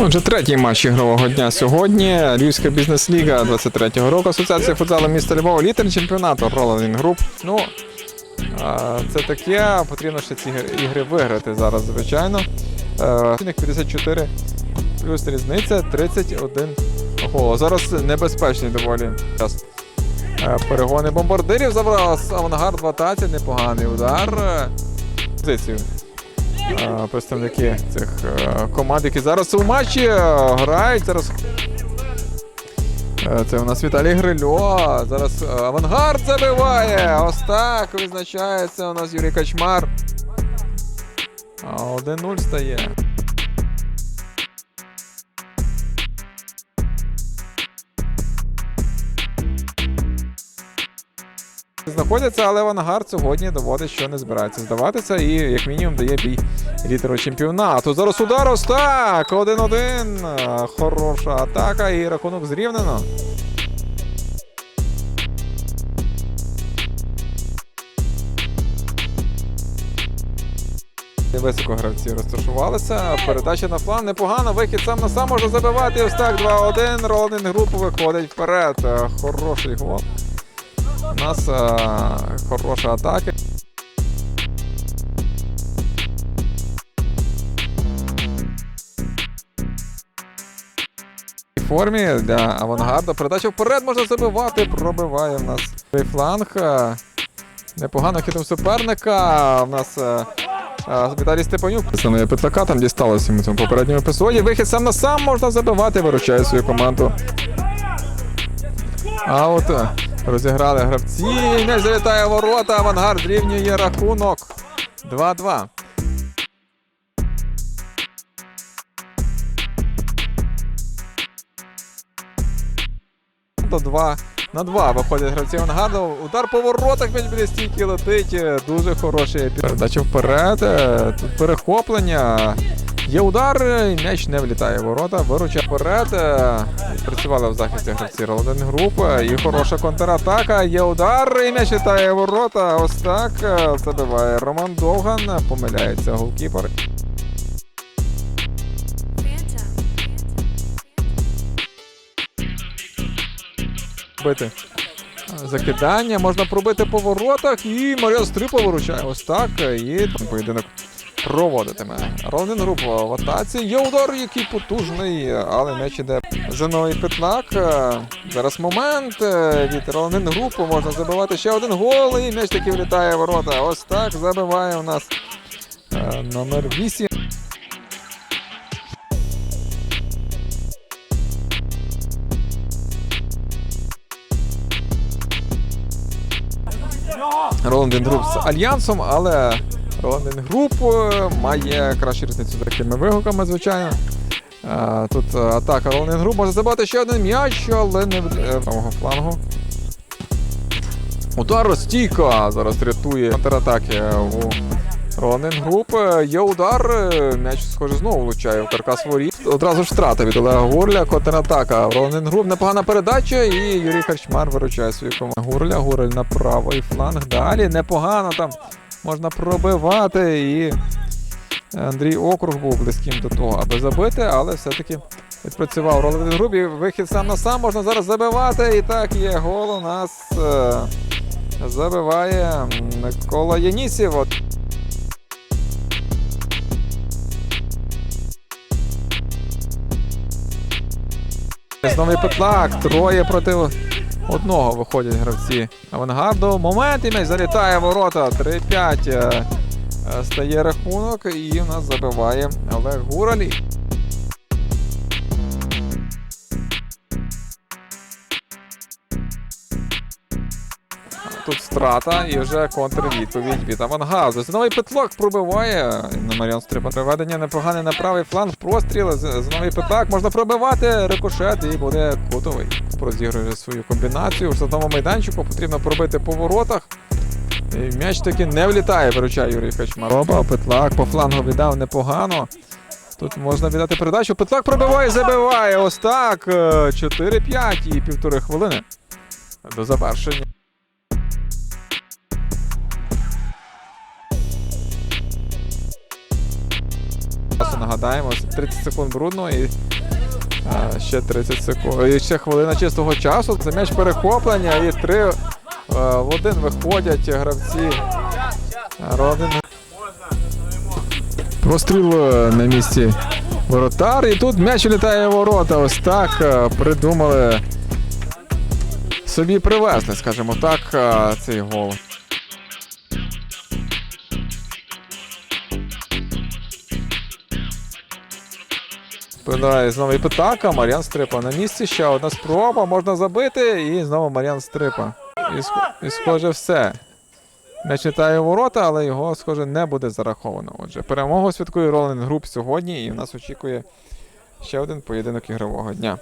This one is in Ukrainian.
Отже, третій матч ігрового дня сьогодні. Львівська бізнес-ліга 23-го року. Асоціація футзалу міста Львова, лідер чемпіонату Роланін Груп. Ну, це таке. Потрібно ще ці ігри- виграти зараз, звичайно. Е, 54 плюс різниця 31 гол. Зараз небезпечний доволі час. Е, Перегони бомбардирів забрав авангард в атаці, непоганий удар. Е, Позицію е, представники цих е, команд, які зараз у матчі е, грають. Зараз Е, це у нас Віталій Грильо. Зараз авангард забиває. Ось так визначається у нас Юрій Качмар. 1-0 стає. Знаходяться, але авангард сьогодні доводить, що не збирається здаватися і, як мінімум, дає бій лідеру чемпіонату. Зараз удар ось так. 1-1. Е, Хороша атака і рахунок зрівнено. Високо гравці розташувалися. Передача на фланг непогано. Вихід сам на сам може забивати. Ось так 2-1. Ролинг групу виходить вперед. Хороший гол. У нас е, хороша атака. формі для авангарда. Передача вперед можна забивати. Пробиває в нас цей фланг. Е, Непогано хитом суперника. У нас е, Віталій Степанюк. Саме Петлака там дісталося в цьому попередньому епізоді. Вихід сам на сам можна забивати, виручає свою команду. А от розіграли гравці. М'яч залітає ворота. Авангард рівнює рахунок. 2-2. До 2 на 2 виходять гравці авангарду. Удар по воротах м'яч біля стійки летить. Дуже хороший передача вперед. Тут перехоплення. Є удар, е, м'яч не влітає в ворота. Вируча вперед. Е, Працювали в захисті гравці Ролден Груп. Е, І хороша контратака. Є удар, і м'яч літає в ворота. Ось так е, забиває Роман Довган. Помиляється голкіпер. Бити. Закидання можна пробити по воротах, і Маріан Стрипо виручає. Ось так. І поєдинок проводитиме. Ролнин груп в атаці. Є удар, який потужний, але м'яч іде Зиновий Петлак. Зараз момент е, від Ролнин групу можна забивати ще один гол, і м'яч таки влітає ворота. Ось так забиває у нас е, номер 8. Роландин Груп з Альянсом, але Груп е, має кращу різницю з такими вигуками, звичайно. Е, Тут е, атака Роландин Груп може забити ще один м'яч, але не від е, правого флангу. Удар стійка зараз рятує контратаки у Роландин Груп. Е, Є удар, е, м'яч, схоже, знову влучає в каркас воріт. Одразу ж втрата від Олега Гурля, контратака. Роландин Груп, непогана передача, і Юрій Харчмар виручає свою команду. Гурля, Гурель на правий фланг. Далі непогано там можна пробивати. І Андрій Округ був близьким до того, аби забити, але все-таки відпрацював Роландин Груп. І вихід сам на сам можна зараз забивати. І так є гол у нас. е, Забиває Микола Янісів. Знову петлак, троє проти одного виходять гравці авангарду. Момент і м'яч залітає ворота. 3-5 е, е, стає рахунок, і в нас забиває Олег Гураль. Тут страта і вже контрвідповідь від авангарду. Знову петлак пробиває на Маріан Стрипа. Приведення непогане на правий фланг. Простріл. Знову петлак можна пробивати. Рикошет і буде кутовий. Розігрує свою комбінацію. В штатному майданчику потрібно пробити по воротах. І м'яч таки не влітає, виручає Юрій Качмароба. Петлак по флангу віддав непогано. Тут можна віддати передачу. Петлак пробиває, забиває. Ось так. Е, 4-5 і півтори хвилини до завершення. Нагадаємо, 30 секунд брудно і а, ще 30 секунд. І ще хвилина чистого часу. За м'яч перехоплення і три е, в один виходять гравці. Родин. Простріл е, на місці воротар. І тут м'яч літає в ворота. Ось так е, придумали собі привезли, скажімо так, цей гол. Подає знову і Питака, Мар'ян Стрипа на місці. Ще одна спроба, можна забити, і знову Мар'ян Стрипа. І, і схоже, все. Не читає ворота, але його, схоже, не буде зараховано. Отже, перемогу святкує Ролен Груп сьогодні, і в нас очікує ще один поєдинок ігрового дня.